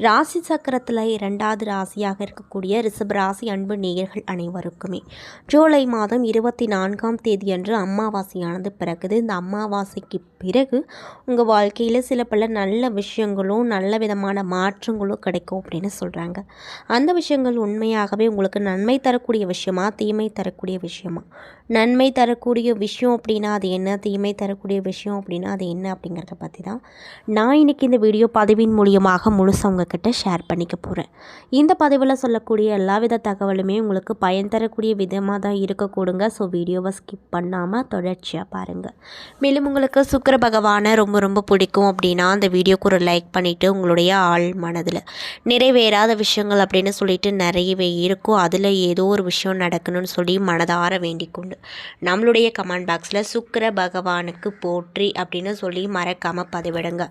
ராசி சக்கரத்தில் இரண்டாவது ராசியாக இருக்கக்கூடிய ரிஷப ராசி அன்பு நேயர்கள் அனைவருக்குமே. ஜூலை மாதம் இருபத்தி நான்காம் தேதியன்று அமாவாசையானது பிறகுது இந்த அமாவாசைக்கு பிறகு உங்கள் வாழ்க்கையில் சில பல நல்ல விஷயங்களும் நல்ல விதமான மாற்றங்களும் கிடைக்கும் அப்படின்னு சொல்கிறாங்க அந்த விஷயங்கள் உண்மையாகவே உங்களுக்கு நன்மை தரக்கூடிய விஷயமா தீமை தரக்கூடிய விஷயமா? நன்மை தரக்கூடிய விஷயம் அப்படின்னா அது என்ன? தீமை தரக்கூடிய விஷயம் அப்படின்னா அது என்ன அப்படிங்கிறத பற்றி தான் நான் இன்றைக்கி இந்த வீடியோ பதிவின் மூலியமாக முழுசாக உங்ககிட்ட ஷேர் பண்ணிக்க போகிறேன் இந்த பதிவில் சொல்லக்கூடிய எல்லா வித தகவலுமே உங்களுக்கு பயன் தரக்கூடிய விதமாக தான் இருக்கக்கூடுங்க. ஸோ வீடியோவை ஸ்கிப் பண்ணாமல் தொடர்ச்சியாக பாருங்கள் மேலும் உங்களுக்கு சுக்கர பகவானை ரொம்ப ரொம்ப பிடிக்கும் அப்படின்னா அந்த வீடியோக்கு ஒரு லைக் பண்ணிவிட்டு உங்களுடைய ஆள் மனதில் நிறைவேறாத விஷயங்கள் அப்படின்னு சொல்லிட்டு நிறையவே இருக்கும். அதில் ஏதோ ஒரு விஷயம் நடக்கணும்னு சொல்லி மனதார வேண்டிக்கொண்டு நம்மளுடைய கமெண்ட் பாக்ஸில் சுக்கிர பகவானுக்கு போற்றி அப்படின்னு சொல்லி மறக்காமல் பதிவிடுங்க.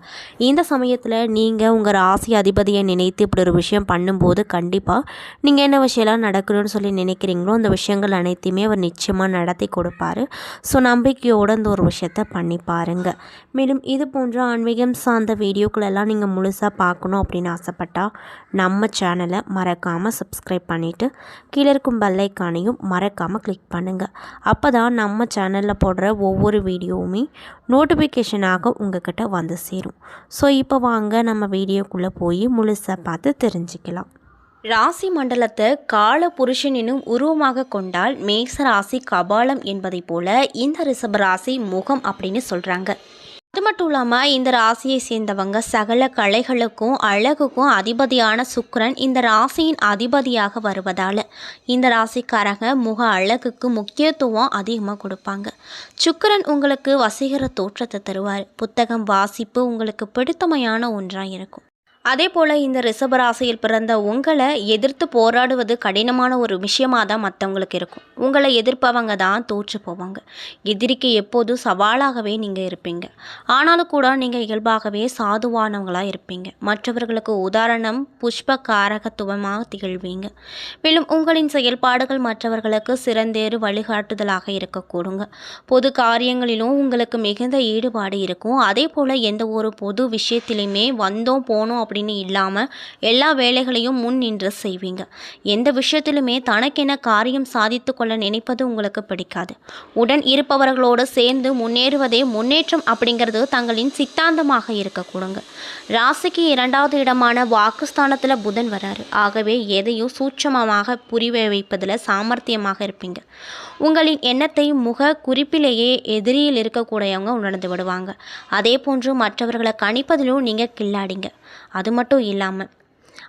இந்த சமயத்தில் நீங்கள் உங்கள் ராசி அதிபதியை நினைத்து இப்படி ஒரு விஷயம் பண்ணும்போது கண்டிப்பாக நீங்கள் என்ன விஷயம்லாம் நடக்கணும்னு சொல்லி நினைக்கிறீங்களோ அந்த விஷயங்கள் அனைத்தையுமே அவர் நிச்சயமாக நடத்தி கொடுப்பாரு. ஸோ நம்பிக்கையோடு அந்த ஒரு விஷயத்த பண்ணி பாருங்கள் மேலும் இது போன்ற ஆன்மீகம் சார்ந்த வீடியோக்களெல்லாம் நீங்கள் முழுசாக பார்க்கணும் அப்படின்னு ஆசைப்பட்டால் நம்ம சேனலை மறக்காமல் சப்ஸ்கிரைப் பண்ணிவிட்டு கீழே இருக்கும் பெல்லைக்கானையும் மறக்காமல் கிளிக் பண்ணுங்கள் அப்போ தான் நம்ம சேனலில் போடுற ஒவ்வொரு வீடியோவுமே நோட்டிஃபிகேஷனாக உங்ககிட்ட வந்து சேரும். ஸோ இப்போ வாங்க நம்ம வீடியோக்குள்ளே போய் முழுசாக பார்த்து தெரிஞ்சுக்கலாம். ராசி மண்டலத்தை கால புருஷனினும் உருவமாக கொண்டால் மேச ராசி கபாலம் என்பதைப் போல இந்த ரிஷப ராசி முகம் அப்படின்னு சொல்கிறாங்க அது மட்டும் இல்லாமல் இந்த ராசியை சேர்ந்தவங்க சகல கலைகளுக்கும் அழகுக்கும் அதிபதியான சுக்கரன் இந்த ராசியின் அதிபதியாக வருவதால் இந்த ராசிக்காரங்க முக அழகுக்கு முக்கியத்துவம் அதிகமாக கொடுப்பாங்க. சுக்கரன் உங்களுக்கு வசீகர தோற்றத்தை தருவார். புத்தகம் வாசிப்பு உங்களுக்கு பிடித்தமையான ஒன்றாக இருக்கும். அதே போல் இந்த ரிஷபராசியில் பிறந்த உங்களை எதிர்த்து போராடுவது கடினமான ஒரு விஷயமாக தான் மற்றவங்களுக்கு இருக்கும். உங்களை எதிர்ப்பவங்க தான் தோற்று போவாங்க. எதிரிக்கு எப்போதும் சவாலாகவே நீங்கள் இருப்பீங்க. ஆனாலும் கூட நீங்கள் இயல்பாகவே சாதுவானவங்களாக இருப்பீங்க. மற்றவர்களுக்கு உதாரணம் புஷ்ப காரகத்துவமாக திகழ்வீங்க. மேலும் உங்களின் செயல்பாடுகள் மற்றவர்களுக்கு சிறந்தேறு வழிகாட்டுதலாக இருக்கக்கூடுங்க. பொது காரியங்களிலும் உங்களுக்கு மிகுந்த ஈடுபாடு இருக்கும். அதே போல் எந்த ஒரு பொது விஷயத்திலையுமே வந்தோம் போனோம் அப்படின்னு இல்லாமல் எல்லா வேலைகளையும் முன் நின்று செய்வீங்க. எந்த விஷயத்திலுமே தனக்கென காரியம் சாதித்து கொள்ள நினைப்பது உங்களுக்கு பிடிக்காது. உடன் இருப்பவர்களோடு சேர்ந்து முன்னேறுவதே முன்னேற்றம் அப்படிங்கிறது தங்களின் சித்தாந்தமாக இருக்கக்கூடுங்க. ராசிக்கு இரண்டாவது இடமான வாக்குஸ்தானத்தில் புதன் வராரு. ஆகவே எதையும் சூட்சமமாக புரிய வைப்பதில் சாமர்த்தியமாக இருப்பீங்க. உங்களின் எண்ணத்தை முக குறிப்பிலேயே எதிரியில் இருக்கக்கூடியவங்க உணர்ந்து விடுவாங்க. அதே போன்று மற்றவர்களை கணிப்பதிலும் நீங்கள் கில்லாடிங்க. அது மட்டும் இல்லாமல்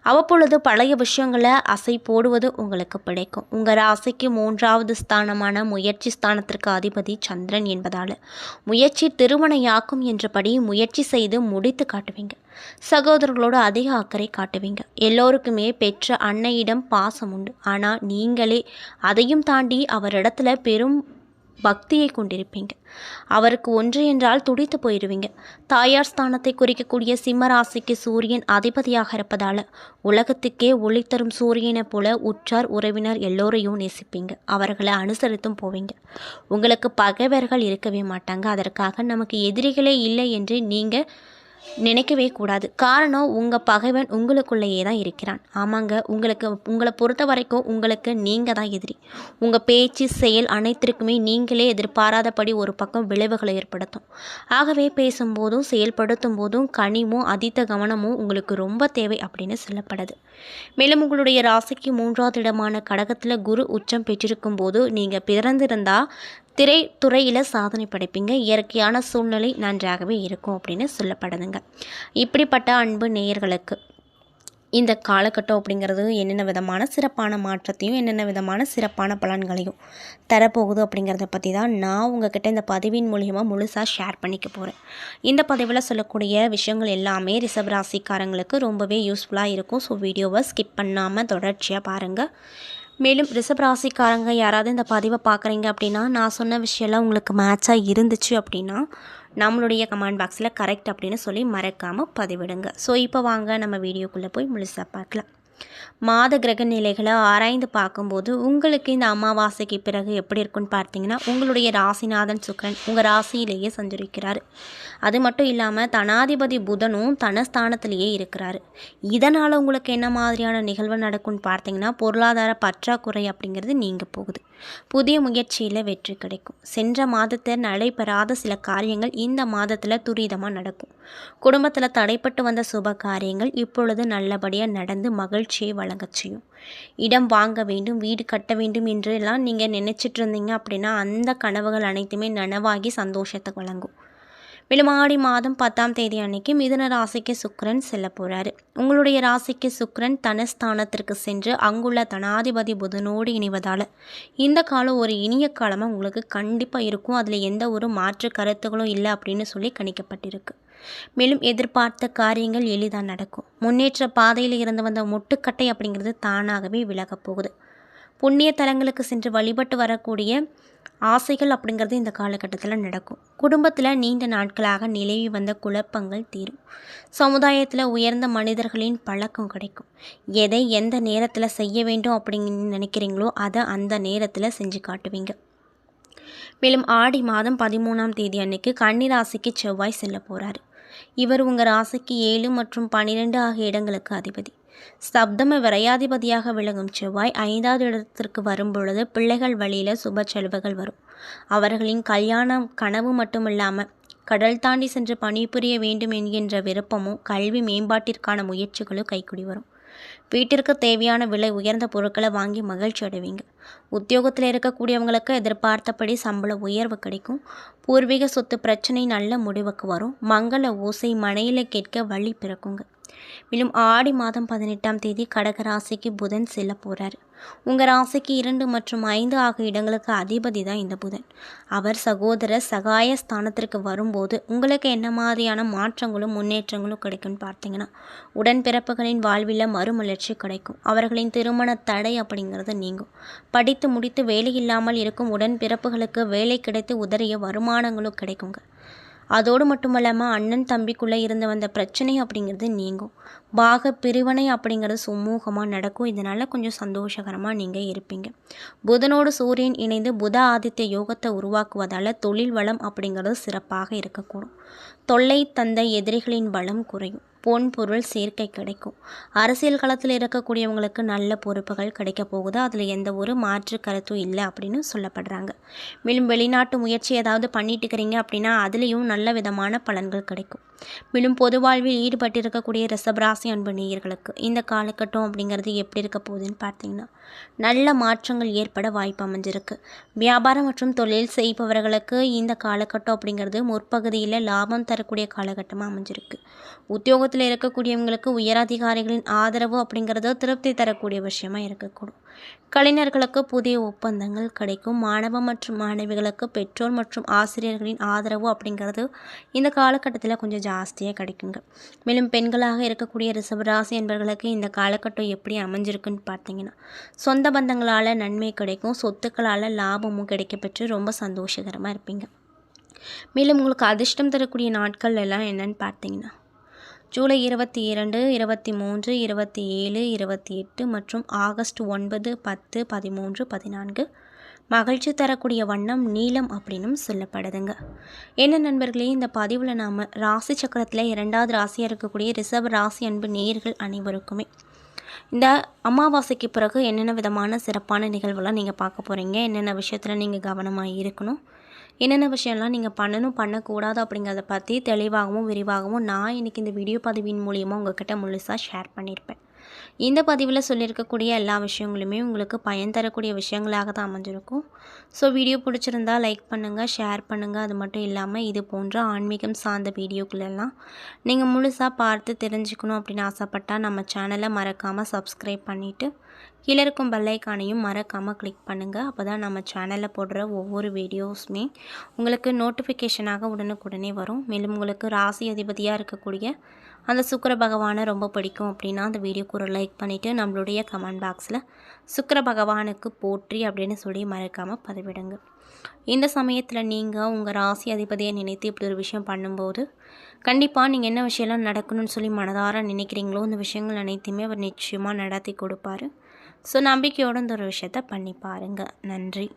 அவ்வப்பொழுது பழைய விஷயங்களை அசை போடுவது உங்களுக்கு பிடிக்கும். உங்கள் ராசிக்கு மூன்றாவது ஸ்தானமான முயற்சி ஸ்தானத்திற்கு அதிபதி சந்திரன் என்பதால் முயற்சி திருமணையாக்கும் என்றபடி முயற்சி செய்து முடித்து காட்டுவீங்க. சகோதரர்களோடு அதிக அக்கறை காட்டுவீங்க. எல்லோருக்குமே பெற்ற அன்னையிடம் பாசம் உண்டு. ஆனால் நீங்களே அதையும் தாண்டி அவரிடத்துல பெரும் பக்தியை கொண்டிருப்பீங்க. அவருக்கு ஒன்று என்றால் துடித்து போயிடுவீங்க தாயார் ஸ்தானத்தை குறிக்கக்கூடிய சிம்ம ராசிக்கு சூரியன் அதிபதியாக இருப்பதால் உலகத்துக்கே ஒளி தரும் சூரியனைப் போல உற்றார் உறவினர் எல்லோரையும் நேசிப்பீங்க. அவர்களை அனுசரித்தும் போவீங்க. உங்களுக்கு பகைவர்கள் இருக்கவே மாட்டாங்க. அதற்காக நமக்கு எதிரிகளே இல்லை என்று நீங்கள் நினைக்கவே கூடாது. காரணம் உங்கள் பகைவன் உங்களுக்குள்ளேயே தான் இருக்கிறான். ஆமாங்க உங்களுக்கு உங்களை பொறுத்த வரைக்கும் உங்களுக்கு நீங்கள் தான் எதிரி. உங்கள் பேச்சு செயல் அனைத்திற்குமே நீங்களே எதிர்பாராதபடி ஒரு பக்கம் விளைவுகளை ஏற்படுத்தும். ஆகவே பேசும்போதும் செயல்படுத்தும் போதும் கனிமும் அதித்த கவனமும் உங்களுக்கு ரொம்ப தேவை அப்படின்னு சொல்லப்படுது. மேலும் உங்களுடைய ராசிக்கு மூன்றாவது இடமான கடகத்தில் குரு உச்சம் பெற்றிருக்கும் போது நீங்கள் பிறந்திருந்தால் திரைத்துறையில் சாதனை படைப்பீங்க. இயற்கையான சூழ்நிலை நன்றாகவே இருக்கும் அப்படின்னு சொல்லப்படுதுங்க. இப்படிப்பட்ட அன்பு நேயர்களுக்கு இந்த காலகட்டம் அப்படிங்கிறது என்னென்ன விதமான சிறப்பான மாற்றத்தையும் என்னென்ன விதமான சிறப்பான பலன்களையும் தரப்போகுது அப்படிங்கிறத பற்றி தான் நான் உங்ககிட்ட இந்த பதிவின் மூலியமாக முழுசாக ஷேர் பண்ணிக்க போகிறேன் இந்த பதிவில் சொல்லக்கூடிய விஷயங்கள் எல்லாமே ரிசர்வ் ராசிக்காரங்களுக்கு ரொம்பவே யூஸ்ஃபுல்லாக இருக்கும். ஸோ வீடியோவை ஸ்கிப் பண்ணாமல் தொடர்ச்சியாக பாருங்கள் மேலும் ரிஷபராசிக்காரங்க யாராவது இந்த பதிவை பார்க்குறீங்க அப்படின்னா நான் சொன்ன விஷயம்லாம் உங்களுக்கு மேட்சாக இருந்துச்சு அப்படின்னா நம்மளுடைய கமெண்ட் பாக்ஸில் கரெக்ட் அப்படின்னு சொல்லி மறக்காமல் பதிவிடுங்க. ஸோ இப்போ வாங்க நம்ம வீடியோக்குள்ளே போய் முழுசாக பார்க்கலாம். மாத கிரக நிலைகளை ஆராய்ந்து பார்க்கும்போது உங்களுக்கு இந்த அமாவாசைக்கு பிறகு எப்படி இருக்குன்னு பார்த்தீங்கன்னா உங்களுடைய ராசிநாதன் சுக்கரன் உங்கள் ராசியிலேயே சஞ்சரிக்கிறார். அது மட்டும் இல்லாமல் தனாதிபதி புதனும் தனஸ்தானத்திலேயே இருக்கிறார். இதனால் உங்களுக்கு என்ன மாதிரியான நிகழ்வு நடக்கும்னு பார்த்தீங்கன்னா பொருளாதார பற்றாக்குறை அப்படிங்கிறது நீங்கள் போகுது. புதிய முயற்சியில் வெற்றி கிடைக்கும். சென்ற மாதத்தில் நடைபெறாத சில காரியங்கள் இந்த மாதத்தில் துரிதமாக நடக்கும். குடும்பத்தில் தடைப்பட்டு வந்த சுப காரியங்கள் இப்பொழுது நல்லபடியாக நடந்து மகிழ்ச்சியை வழங்கச் செய்யும். இடம் வாங்க வேண்டும் வீடு கட்ட வேண்டும் என்றெல்லாம் நீங்கள் நினச்சிட்டு இருந்தீங்க அப்படின்னா அந்த கனவுகள் அனைத்துமே நனவாகி சந்தோஷத்தை வழங்கும். மேலும் ஆடி மாதம் பத்தாம் தேதி அன்னைக்கு மிதுன ராசிக்கு சுக்கரன் செல்ல போகிறாரு உங்களுடைய ராசிக்கு சுக்கரன் தனஸ்தானத்திற்கு சென்று அங்குள்ள தனாதிபதி புதனோடு இணைவதால் இந்த காலம் ஒரு இனிய காலமாக உங்களுக்கு கண்டிப்பாக இருக்கும். அதில் எந்த ஒரு மாற்று கருத்துகளும் இல்லை அப்படின்னு சொல்லி கணிக்கப்பட்டிருக்கு. மேலும் எதிர்பார்த்த காரியங்கள் எளிதாக நடக்கும். முன்னேற்ற பாதையில் இருந்து வந்த முட்டுக்கட்டை அப்படிங்கிறது தானாகவே விலகப் போகுது. புண்ணிய தலங்களுக்கு சென்று வழிபட்டு வரக்கூடிய ஆசைகள் அப்படிங்கிறது இந்த காலகட்டத்தில் நடக்கும். குடும்பத்தில் நீண்ட நாட்களாக நிலவி வந்த குழப்பங்கள் தீரும். சமுதாயத்தில் உயர்ந்த மனிதர்களின் பழக்கம் கிடைக்கும். எதை எந்த நேரத்தில் செய்ய வேண்டும் அப்படின்னு நினைக்கிறீங்களோ அதை அந்த நேரத்தில் செஞ்சு காட்டுவீங்க. மேலும் ஆடி மாதம் பதிமூணாம் தேதி அன்னைக்கு கன்னிராசிக்கு செவ்வாய் செல்ல போகிறாரு இவர் உங்கள் ராசிக்கு ஏழு மற்றும் பன்னிரெண்டு ஆகிய இடங்களுக்கு அதிபதி. சப்தம விரையாதிபதியாக விளங்கும் செவ்வாய் ஐந்தாவது இடத்திற்கு வரும்பொழுது பிள்ளைகள் வழியில் சுப செலவுகள் வரும். அவர்களின் கல்யாணம் கனவு மட்டுமில்லாமல் கடல் தாண்டி சென்று பணிபுரிய வேண்டும் என்கின்ற விருப்பமும் கல்வி மேம்பாட்டிற்கான முயற்சிகளும் கைக்குடி வரும். வீட்டிற்கு தேவையான விலை உயர்ந்த பொருட்களை வாங்கி மகிழ்ச்சி அடைவீங்க. உத்தியோகத்தில் இருக்கக்கூடியவங்களுக்கு எதிர்பார்த்தபடி சம்பள உயர்வு கிடைக்கும். பூர்வீக சொத்து பிரச்சனை நல்ல முடிவுக்கு வரும். மங்கள ஓசை மனையில் கேட்க வழி பிறக்குங்க. மேலும் ஆடி மாதம் பதினெட்டாம் தேதி கடக ராசிக்கு புதன் செல்ல போகிறார் உங்கள் ராசிக்கு இரண்டு மற்றும் ஐந்து ஆகிய இடங்களுக்கு அதிபதி தான் இந்த புதன். அவர் சகோதர சகாய ஸ்தானத்திற்கு வரும்போது உங்களுக்கு என்ன மாதிரியான மாற்றங்களும் முன்னேற்றங்களும் கிடைக்கும்னு பார்த்தீங்கன்னா உடன்பிறப்புகளின் வாழ்வில் மறுமலர்ச்சி கிடைக்கும். அவர்களின் திருமண தடை அப்படிங்கிறது நீங்கும். படித்து முடித்து வேலை இல்லாமல் இருக்கும் உடன்பிறப்புகளுக்கு வேலை கிடைத்து உதறிய வருமானங்களும் கிடைக்குங்க. அதோடு மட்டுமல்லாமல் அண்ணன் தம்பிக்குள்ளே இருந்து வந்த பிரச்சனை அப்படிங்கிறது நீங்கும். பாக பிரிவினை அப்படிங்கிறது சுமூகமாக நடக்கும். இதனால் கொஞ்சம் சந்தோஷகரமாக நீங்கள் இருப்பீங்க. புதனோடு சூரியன் இணைந்து புத ஆதித்ய யோகத்தை உருவாக்குவதால் தொழில் வளம் அப்படிங்கிறது சிறப்பாக இருக்கக்கூடும். தொல்லை தந்த எதிரிகளின் பலம் குறையும். பொன் பொருள் சேர்க்கை கிடைக்கும். அரசியல் களத்தில் இருக்கக்கூடியவங்களுக்கு நல்ல பொறுப்புகள் கிடைக்க போகுது. அதில் எந்த ஒரு மாற்று கருத்தும் இல்லை அப்படின்னு சொல்லப்படுறாங்க. மேலும் வெளிநாட்டு முயற்சி ஏதாவது பண்ணிட்டு இருக்கிறீங்க அப்படின்னா அதுலேயும் நல்ல விதமான பலன்கள் கிடைக்கும். மேலும் பொது வாழ்வில் ஈடுபட்டிருக்கக்கூடிய ரிசபராசி அன்பு நேயர்களுக்கு இந்த காலகட்டம் அப்படிங்கிறது எப்படி இருக்க போகுதுன்னு பார்த்தீங்கன்னா நல்ல மாற்றங்கள் ஏற்பட வாய்ப்பு அமைஞ்சிருக்கு. வியாபாரம் மற்றும் தொழில் செய்பவர்களுக்கு இந்த காலகட்டம் அப்படிங்கிறது முற்பகுதியில் லாபம் தரக்கூடிய காலகட்டமாக அமைஞ்சிருக்கு. உத்தியோகத்தில் இருக்கக்கூடியவங்களுக்கு உயரதிகாரிகளின் ஆதரவு அப்படிங்கிறது திருப்தி தரக்கூடிய விஷயமாக இருக்கக்கூடும். கலைஞர்களுக்கு புதிய ஒப்பந்தங்கள் கிடைக்கும். மாணவ மற்றும் மாணவிகளுக்கு பெற்றோர் மற்றும் ஆசிரியர்களின் ஆதரவு அப்படிங்கிறது இந்த காலகட்டத்தில் கொஞ்சம் ஜாஸ்தியாக கிடைக்குங்க. மேலும் பெண்களாக இருக்கக்கூடிய ரிசவராசி என்பவர்களுக்கு இந்த காலகட்டம் எப்படி அமைஞ்சிருக்குன்னு பார்த்தீங்கன்னா சொந்த பந்தங்களால் நன்மை கிடைக்கும் சொத்துக்களால் லாபமும் கிடைக்கப்பெற்று ரொம்ப சந்தோஷகரமாக இருப்பீங்க. மேலும் உங்களுக்கு அதிர்ஷ்டம் தரக்கூடிய நாட்கள் எல்லாம் என்னன்னு பார்த்தீங்கன்னா ஜூலை இருபத்தி இரண்டு இருபத்தி மூன்று இருபத்தி ஏழு இருபத்தி எட்டு மற்றும் ஆகஸ்ட் ஒன்பது பத்து பதிமூன்று பதினான்கு. மகிழ்ச்சி தரக்கூடிய வண்ணம் நீளம் அப்படின்னும் சொல்லப்படுதுங்க. என்ன நண்பர்களே இந்த பதிவில் நாம் ராசி சக்கரத்தில் இரண்டாவது ராசியாக இருக்கக்கூடிய ரிசர்வ் ராசி அன்பு நேர்கள் அனைவருக்குமே இந்த அமாவாசைக்கு பிறகு என்னென்ன விதமான சிறப்பான நிகழ்வுலாம் நீங்கள் பார்க்க போகிறீங்க என்னென்ன விஷயத்தில் நீங்கள் கவனமாக இருக்கணும்? என்னென்ன விஷயம்லாம் நீங்கள் பண்ணணும் பண்ணக்கூடாது அப்படிங்கிறத பற்றி தெளிவாகவும் விரிவாகவும் நான் இன்றைக்கி இந்த வீடியோ பதிவின் மூலியமாக உங்கள்கிட்ட முழுசாக ஷேர் பண்ணியிருப்பேன் இந்த பதிவில் சொல்லியிருக்கக்கூடிய எல்லா விஷயங்களுமே உங்களுக்கு பயன் தரக்கூடிய விஷயங்களாக தான் அமைஞ்சிருக்கும். ஸோ வீடியோ பிடிச்சிருந்தா லைக் பண்ணுங்கள் ஷேர் பண்ணுங்கள் அது மட்டும் இல்லாமல் இது போன்ற ஆன்மீகம் சார்ந்த வீடியோக்களெல்லாம் நீங்கள் முழுசாக பார்த்து தெரிஞ்சுக்கணும் அப்படின்னு ஆசைப்பட்டால் நம்ம சேனலை மறக்காமல் சப்ஸ்கிரைப் பண்ணிவிட்டு கீழே இருக்கும் பெல்லைக்கானையும் மறக்காமல் கிளிக் பண்ணுங்கள் அப்போ தான் நம்ம சேனலில் போடுற ஒவ்வொரு வீடியோஸுமே உங்களுக்கு நோட்டிஃபிகேஷனாக உடனுக்குடனே வரும். மேலும் உங்களுக்கு ராசி அதிபதியாக இருக்கக்கூடிய அந்த சுக்கர பகவானை ரொம்ப பிடிக்கும் அப்படின்னா அந்த வீடியோக்கு ஒரு லைக் பண்ணிவிட்டு நம்மளுடைய கமெண்ட் பாக்ஸில் சுக்கர பகவானுக்கு போற்றி அப்படின்னு சொல்லி மறக்காமல் பதிவிடுங்க. இந்த சமயத்தில் நீங்கள் உங்கள் ராசி அதிபதியை நினைத்து இப்படி ஒரு விஷயம் பண்ணும்போது கண்டிப்பாக நீங்கள் என்ன விஷயம்லாம் நடக்கணும்னு சொல்லி மனதார நினைக்கிறீங்களோ இந்த விஷயங்கள் அனைத்தையுமே அவர் நிச்சயமாக நடத்தி கொடுப்பாரு. ஸோ நம்பிக்கையோடு இந்த ஒரு விஷயத்த பண்ணி பாருங்கள் நன்றி.